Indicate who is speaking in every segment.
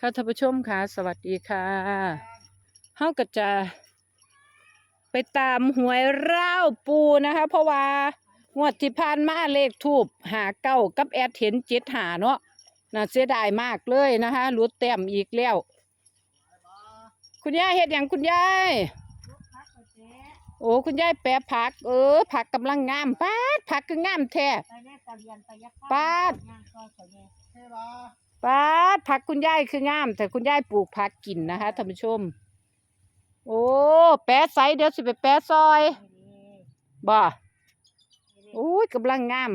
Speaker 1: ค่ะท่านผู้ชมค่ะ สวัสดีค่ะเฮาก็จะไปตามหวยร้าวปูนะคะ เพราะว่างวดที่ผ่านมาเลขทูบหาเก้ากับแอดเห็นเจ็ดหาเนาะน่าเสียดายมากเลยนะคะหลุดแต้มอีกแล้ว คุณยายเฮ็ดอย่างคุณยายโอ้คุณยายแปะผัก เออ ผักกำลังงามปาดผักก็งามแท้
Speaker 2: ปแม่ตะเวียนไปยักษ์
Speaker 1: ปาด
Speaker 2: ย่างซอยเขาแม่
Speaker 3: ใช่ปา
Speaker 1: ดผักคุณยายคืองาม แต่คุณยายปลูกผักกินนะคะท่านผู้ชม โอ้แปะไซเดี๋ยวสิไปแปะซอยบ่
Speaker 2: นี่
Speaker 1: โอ้ยกำลังงาม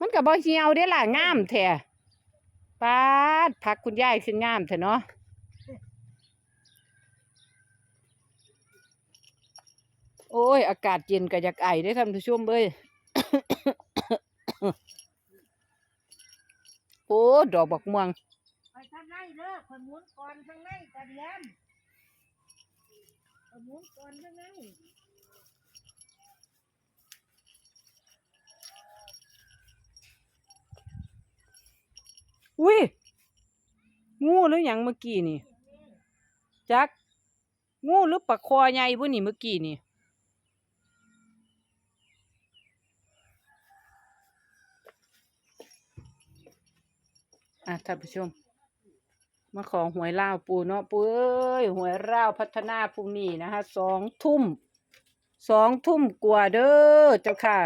Speaker 1: มันก็บ่เหี่ยวเด้ล่ะงามแท้ปาดผักคุณยายคืองามแท้เนาะโอ้ย อากาศเย็นก็อยากไอได้ท่านผู้ชมเอ้ย โอ้ดอกบักม่วง
Speaker 2: ไปทางในเด้อคนหมุนก่อนทางในตะเวียนคนหมุนก่อนทางใน
Speaker 1: อุ้ยงูหรือหยังเมื่อกี้นี่จักงูหรือปลาคอใหญ่บ่นี่เมื่อกี้นี่ อะท่านผู้ชม มาของหวยเลาปูเนาะปูเอ้ยหวยเลาพัฒนาพรุ่งนี้นะคะสองทุ่มสองทุ่มกว่าเด้อเจ้าค่ะ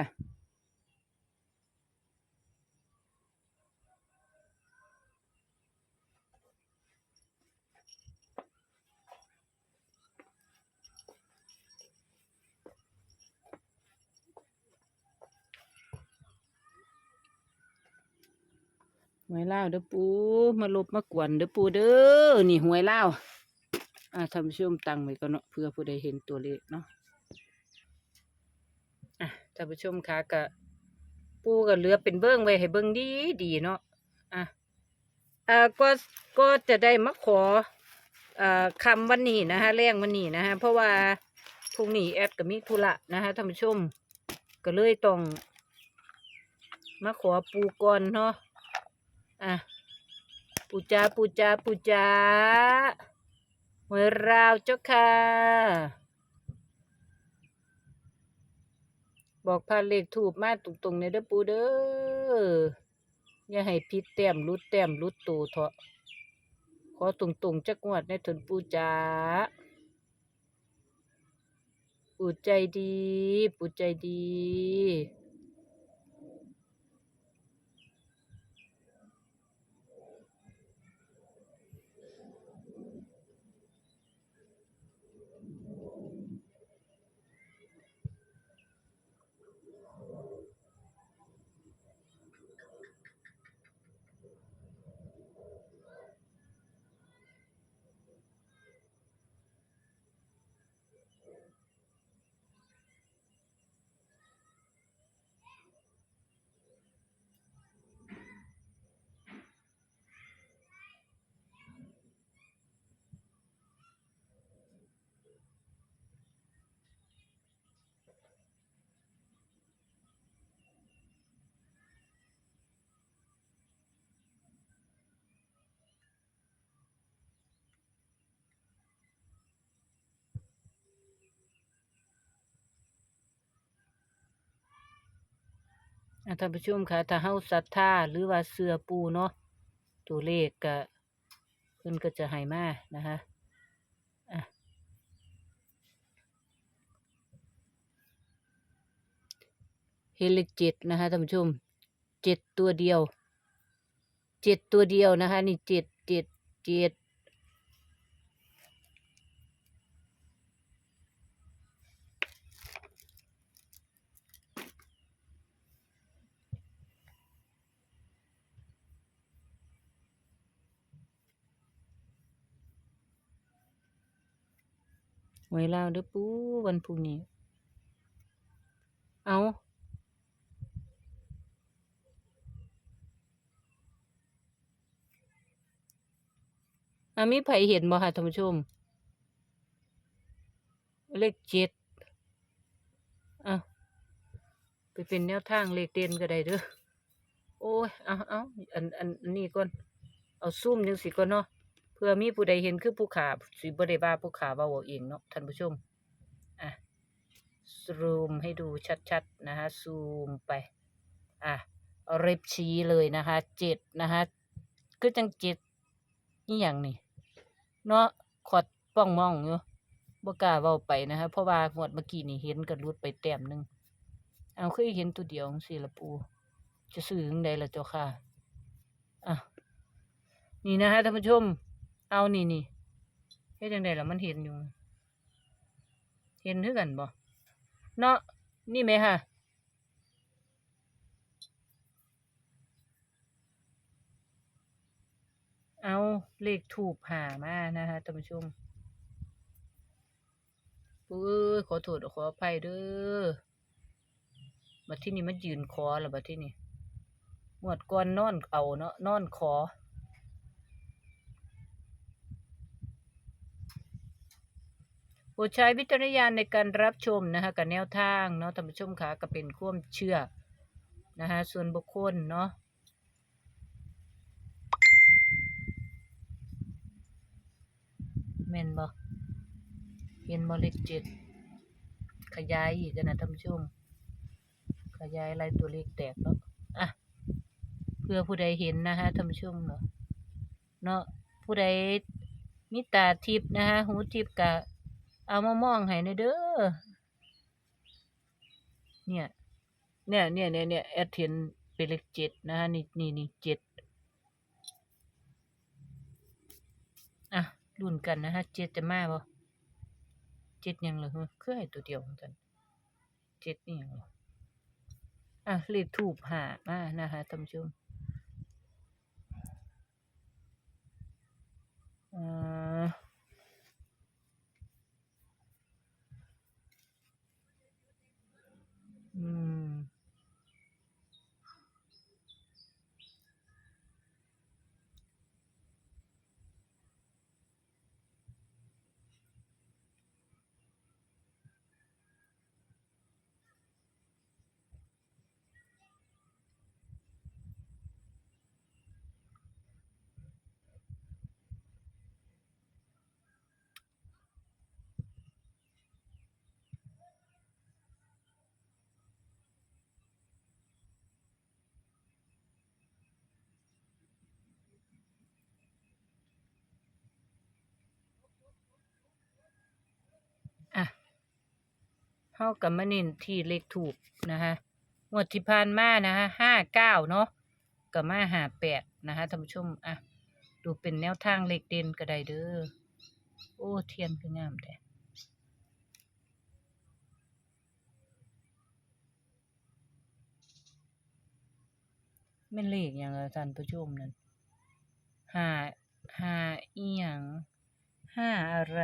Speaker 1: วยลาเด้อปูมาลบมากวนเด้อปูเด้อนี่หวยลาอ่าท่านผู้ชมตังไว้ก่อนเนาะเพื่อผู้ใดเห็นตัวเลขเนาะอะท่านผู้ชมคะกะปูก็เหลือเป็นเบิ้งไว้ให้เบิ้งดีดีเนาะอะอ่าก็ก็จะได้มาขออ่าคำวันนี้นะคะแรงวันนี้นะคะเพราะว่าพรุ่งนี้แอดก็มีธุระนะคะท่านผู้ชมก็เลยต้องมาขอปูก่อนเนาะ อะปูจาปูจาปูจาหวยราวเจ้าค่ะ บอกพาเลขถูกมาตรงๆในเด้อปูเด้ออย่าให้พิษแต้มรุดแต้มรุดโตเถาะขอตรงๆจักงวดในถนปูจาปูใจดี ปูใจดี ท่านผู้ชมค่ะถ้าเฮาศรัทธาหรือว่าเสือปูเนาะตัวเลขก็เพิ่นก็จะให้มานะคะอะเฮลขเจ็ดนะคะท่านผู้ชมเจ็ดตัวเดียวเจ็ดตัวเดียวนะคะ นี่เจ็ดเจ็ดเจ็ด ไว้ลาวเด้อปูวันพรุ่งนี้ เอาอามีไผเห็นบ่ค่ะท่านผู้ชม เลขเจ็ดอะไปเป็นแนวทางเลขเด่นก็ได้เด้อโอ้ย เอาเอาอันอันนี้ก่อน เอาซูมจังสิก่อนเนาะ เพื่อมีผู้ใดเห็นคือผู้ขาสิบ่ได้าผู้ขาเว้าเอาเองเนาะท่านผู้ชมอะซูมให้ดูชัดๆนะคะซูมไปอะเอาเล็บชี้เลยนะคะเจ็ดนะคะคือจังเจ็ดนี่อย่างนี่เนาะขอดป้องมองอยู่บกล้าเว้าไปนะคะเพราะว่างวดเมื่อกี้นี่เห็นกันรุดไปแต้มนึงเอาเคยเห็นตัวเดียวจังซี่ละปู จะซื้อจังใดละเจ้าค่ะอะนี่นะฮะท่านผู้ชม เอานี่นี่เฮ็ดจังไดล่ะมันเห็นอยู่ เห็นคือกันบ่เนาะนี่ไหมค่ะเอาเลขถูกหามานะคะท่านผู้ชมเอ้ยขอโทษขออภัยเด้อบัดที่นี่มันยืนคอแล้วบัดที่นี่หมวดก่อนนอนเอาเนาะนอนคอ โปรดใช้วิจารณญาณในการรับชมนะคะกับแนวทางเนาะท่านผู้ชมคะก็เป็นความเชื่อนะคะส่วนบุคคลเนาะแม่นบ่เห็นบ่เลขเจ็ดขยายอีกนะท่านผู้ชม ขยายลายตัวเลขแตกเนาะอะเพื่อผู้ใดเห็นนะคะท่านผู้ชมเนาะเนาะผู้ใดมีตาทิพย์นะคะหูทิพย์กะ เอามามองให้หน่อยเด้อ เนี่ย เนี่ยเนี่ยเนี่ยเนี่ยแอดเห็นเป็นเลขเจ็ดนะฮะนี่นี่นี่เจ็ดอะรุ่นกันนะฮะเจ็ดจะมาบ่เจ็ดยังเหรอคือให้ตัวเดียวเหมือนกันเจ็ดนี่ยังเหรออะเลขถูกหามานะฮะท่านผู้ชม เฮากับมาเน้นที่เลขถูกนะคะงวดที่ผ่านมานะคะห้าเก้าเนาะกับมาหาแปดนะคะท่านผู้ชมอะดูเป็นแนวทางเลขเด่นก็ได้เด้อโอ้เทียนคืองามแต่แม่นเลขอย่างไรท่านผู้ชมนั่นหาห้าอีหยังห้าอะไร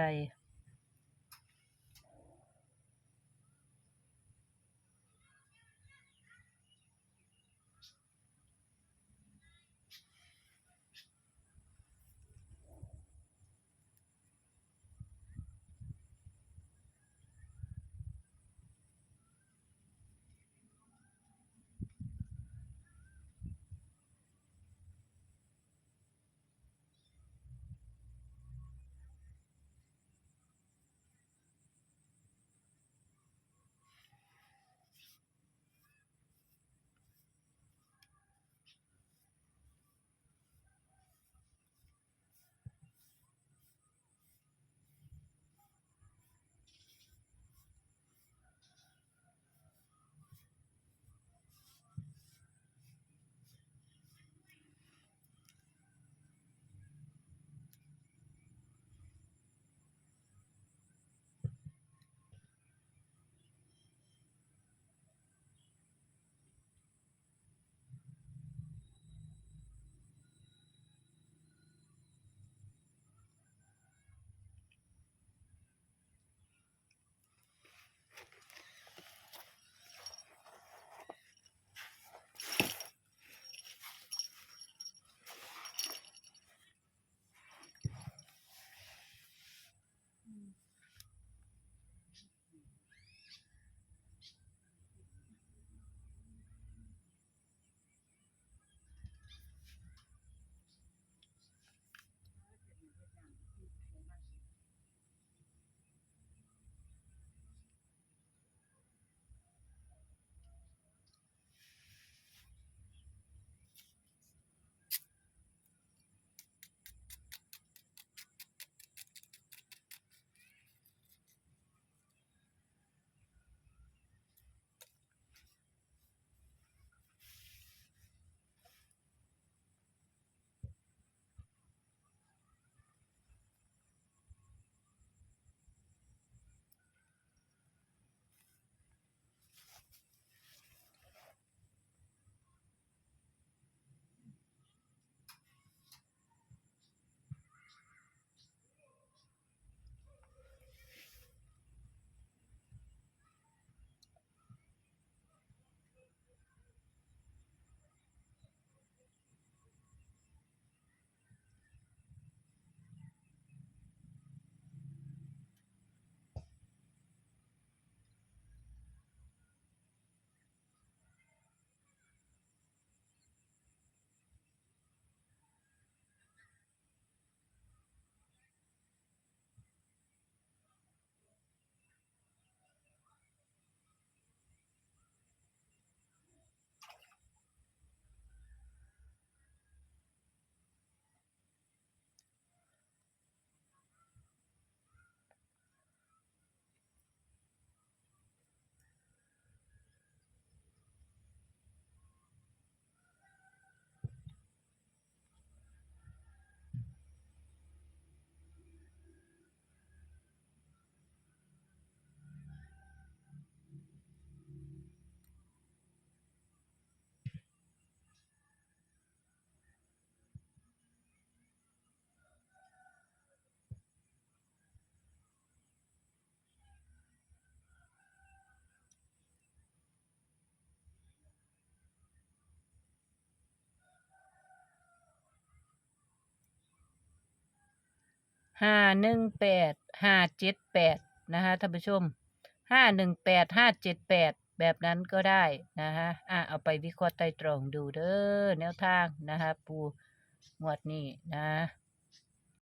Speaker 1: ห้าหนึ่งแปดห้าเจ็ดแปดนะคะท่านผู้ชมห้าหนึ่งแปดห้าเจ็ดแปดแบบนั้นก็ได้นะคะอะเอาไปวิเคราะห์ไตรตรองดูเด้อแนวทางนะคะปูงวดนี้นะ